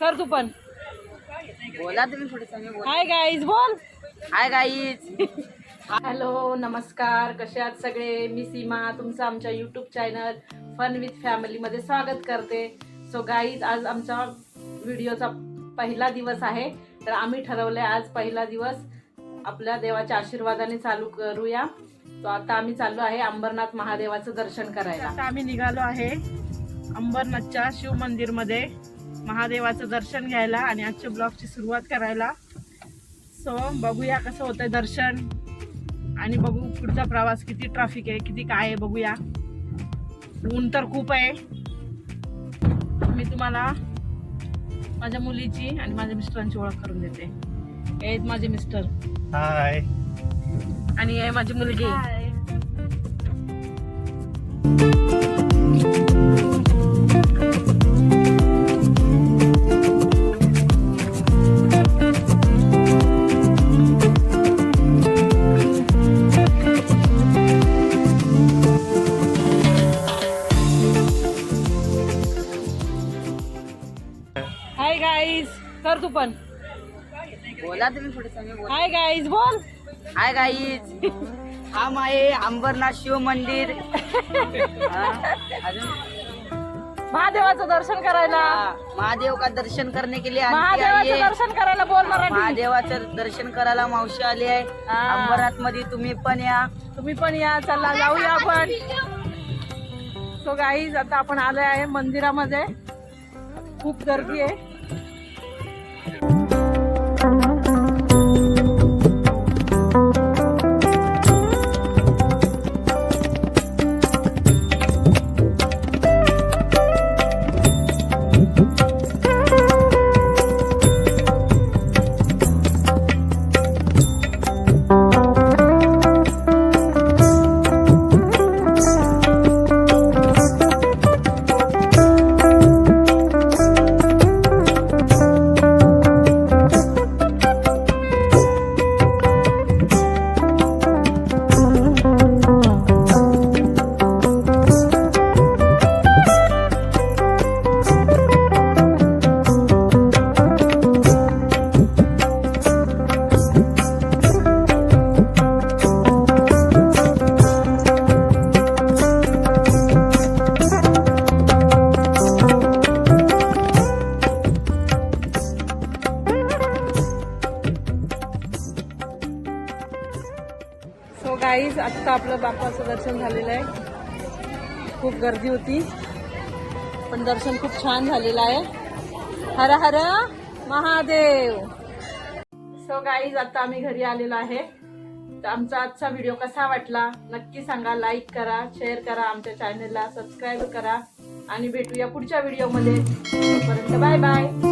कर तू पण. बोला तुम्ही हाय गाईज बोल. हाय गाईज हॅलो नमस्कार. कसे आहात सगळे? मी सीमा तुमचं आमच्या यूट्यूब चॅनल फन विथ फॅमिलीमध्ये स्वागत करते. सो गाईज आज आमचा व्हिडिओचा पहिला दिवस आहे. तर आम्ही ठरवले आज पहिला दिवस आपल्या देवाच्या आशीर्वादाने चालू करूया. तो आता आम्ही चाललो आहे अंबरनाथ महादेवाचं दर्शन करायला. आता आम्ही निघालो आहे अंबरनाथच्या शिव मंदिरमध्ये. महादेवाचं दर्शन घ्यायला आणि आजच्या ब्लॉगची सुरुवात करायला. सो बघूया कसं होतंय दर्शन. आणि बघू पुढचा प्रवास किती ट्रॅफिक आहे किती काय आहे बघूया. ऊन तर खूप आहे. मी तुम्हाला माझ्या मुलीची आणि माझ्या मिस्टरांची ओळख करून देते. हे माझे मिस्टर. हाय आणि हे आहे माझी मुलगी. गाईज कर तू पण बोला तुम्ही हाय गाईज बोल. हाय गाईज हा आहे अंबरनाथ शिव मंदिर. हा, अजून? महादेवाचं दर्शन करायला. हा, महादेव का दर्शन करने के लिए आंटी आई महादेवाचं आहे. दर्शन करायला बोल मराठी. महादेवाचं दर्शन करायला मावशी आली आहे. हा. अंबरनाथमध्ये तुम्ही पण या. तुम्ही पण या चला जाऊया आपण. सो गाईज आता आपण आलोय आहे मंदिरामध्ये. खूप गर्दी आहे. हो, सो गाईज आत्ता आपलं बाप्पाचं दर्शन झालेलं आहे. खूप गर्दी होती पण दर्शन खूप छान झालेलं आहे. हर हर महादेव. सो गाईज आता आम्ही घरी आलेलो आहे. तर आमचा आजचा व्हिडिओ कसा वाटला नक्की सांगा लाईक करा शेअर करा आमच्या चॅनलला सबस्क्राईब करा. आणि भेटूया पुढच्या व्हिडिओमध्ये बाय बाय